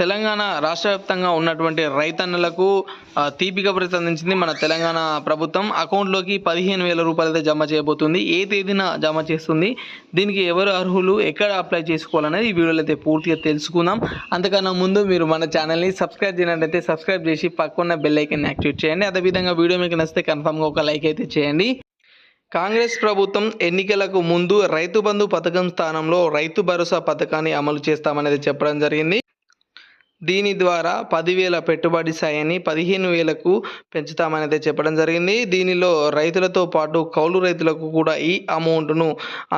తెలంగాణ రాష్ట్ర వ్యాప్తంగా ఉన్నటువంటి రైతన్నలకు ఆ, తీపి కబురు అందించింది మన తెలంగాణ ప్రభుత్వం. అకౌంట్లోకి పదిహేను వేల రూపాయలు అయితే జమ చేయబోతుంది. ఏ తేదీన జమ చేస్తుంది? దీనికి ఎవరు అర్హులు? ఎక్కడ అప్లై చేసుకోవాలనేది ఈ వీడియోలో అయితే పూర్తిగా తెలుసుకుందాం. అంతకన్నా ముందు మీరు మన ఛానల్ని సబ్స్క్రైబ్ చేయనట్లయితే సబ్స్క్రైబ్ చేసి పక్కన్న బెల్ ఐకన్ యాక్టివేట్ చేయండి. అదేవిధంగా వీడియో మీకు నచ్చితే కన్ఫామ్గా ఒక లైక్ అయితే చేయండి. కాంగ్రెస్ ప్రభుత్వం ఎన్నికలకు ముందు రైతు బంధు పథకం స్థానంలో రైతు భరోసా పథకాన్ని అమలు చేస్తామనేది చెప్పడం జరిగింది. దీని ద్వారా పదివేల పెట్టుబడి సాయాన్ని పదిహేను వేలకు పెంచుతామనేది చెప్పడం జరిగింది. దీనిలో రైతులతో పాటు కౌలు రైతులకు కూడా ఈ అమౌంట్ను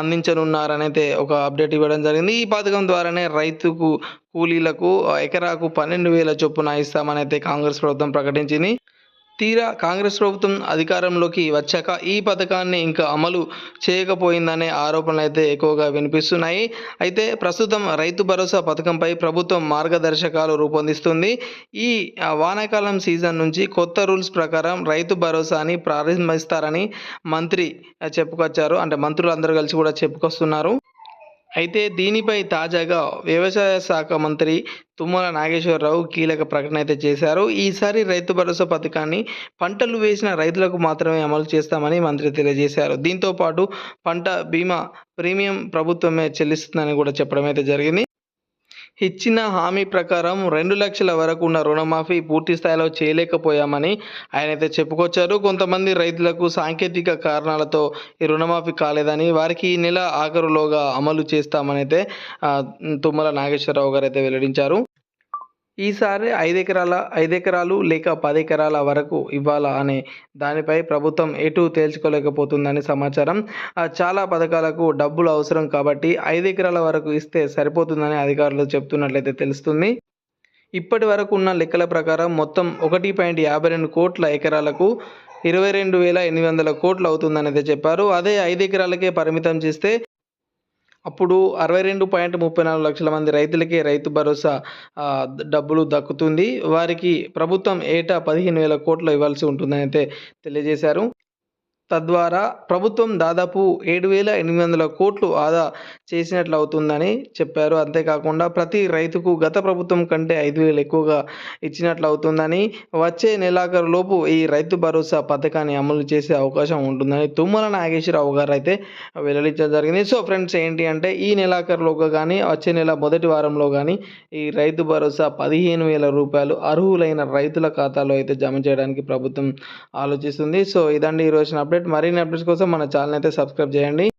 అందించనున్నారనైతే ఒక అప్డేట్ ఇవ్వడం జరిగింది. ఈ పథకం ద్వారానే రైతుకు కూలీలకు ఎకరాకు పన్నెండు వేల చొప్పున ఇస్తామని అయితే కాంగ్రెస్ ప్రభుత్వం ప్రకటించింది. తీరా కాంగ్రెస్ ప్రభుత్వం అధికారంలోకి వచ్చాక ఈ పథకాన్ని ఇంకా అమలు చేయకపోయిందనే ఆరోపణలు అయితే ఎక్కువగా వినిపిస్తున్నాయి. అయితే ప్రస్తుతం రైతు భరోసా పథకంపై ప్రభుత్వం మార్గదర్శకాలు రూపొందిస్తుంది. ఈ వానాకాలం సీజన్ నుంచి కొత్త రూల్స్ ప్రకారం రైతు భరోసాని ప్రారంభిస్తారని మంత్రి చెప్పుకొచ్చారు. అంటే మంత్రులు అందరూ కలిసి కూడా చెప్పుకొస్తున్నారు. అయితే దీనిపై తాజాగా వ్యవసాయ శాఖ మంత్రి తుమ్మల నాగేశ్వరరావు కీలక ప్రకటన అయితే చేశారు. ఈసారి రైతు భరోసా పథకాన్ని పంటలు వేసిన రైతులకు మాత్రమే అమలు చేస్తామని మంత్రి తెలియజేశారు. దీంతో పాటు పంట బీమా ప్రీమియం ప్రభుత్వమే చెల్లిస్తుందని కూడా చెప్పడం అయితే జరిగింది. ఇచ్చిన హామీ ప్రకారం రెండు లక్షల వరకు ఉన్న రుణమాఫీ పూర్తి స్థాయిలో చేయలేకపోయామని ఆయన అయితే చెప్పుకొచ్చారు. కొంతమంది రైతులకు సాంకేతిక కారణాలతో ఈ రుణమాఫీ కాలేదని వారికి ఈ నెల ఆఖరులోగా అమలు చేస్తామని అయితే తుమ్మల నాగేశ్వరరావు గారు అయితే వెల్లడించారు. ఈసారి ఐదు ఎకరాల ఐదు ఎకరాలు లేక పది ఎకరాల వరకు ఇవ్వాలా అనే దానిపై ప్రభుత్వం ఎటు తేల్చుకోలేకపోతుందని సమాచారం. ఆ, చాలా పథకాలకు డబ్బులు అవసరం కాబట్టి ఐదు ఎకరాల వరకు ఇస్తే సరిపోతుందని అధికారులు చెప్తున్నట్లయితే తెలుస్తుంది. ఇప్పటి వరకు ఉన్న లెక్కల ప్రకారం మొత్తం ఒకటి పాయింట్ యాభై రెండు కోట్ల ఎకరాలకు ఇరవై రెండు వేల ఎనిమిది వందల కోట్లు అవుతుందని అయితే చెప్పారు. అదే ఐదు ఎకరాలకే పరిమితం చేస్తే అప్పుడు అరవై రెండు పాయింట్ ముప్పై నాలుగు లక్షల మంది రైతులకే రైతు భరోసా డబ్బులు దక్కుతుంది. వారికి ప్రభుత్వం ఏటా పదిహేను వేల కోట్లు ఇవ్వాల్సి ఉంటుందని అయితే తెలియజేశారు. తద్వారా ప్రభుత్వం దాదాపు ఏడు వేల ఎనిమిది వందల కోట్లు ఆదా చేసినట్లు అవుతుందని చెప్పారు. అంతేకాకుండా ప్రతి రైతుకు గత ప్రభుత్వం కంటే ఐదు వేలు ఎక్కువగా ఇచ్చినట్లు అవుతుందని వచ్చే నెలాఖరు లోపు ఈ రైతు భరోసా పథకాన్ని అమలు చేసే అవకాశం ఉంటుందని తుమ్మల నాగేశ్వరరావు గారు అయితే వెల్లడించడం జరిగింది. సో ఫ్రెండ్స్ ఏంటి అంటే ఈ నెలాఖరులోగా కానీ వచ్చే నెల మొదటి వారంలో కానీ ఈ రైతు భరోసా పదిహేను వేల రూపాయలు అర్హులైన రైతుల ఖాతాలో అయితే జమ చేయడానికి ప్రభుత్వం ఆలోచిస్తుంది. సో ఇదండి ఈరోజు అప్డేట్. మరిన్ని అప్డేట్స్ కోసం మన ఛానల్ అయితే సబ్స్క్రైబ్ చేయండి.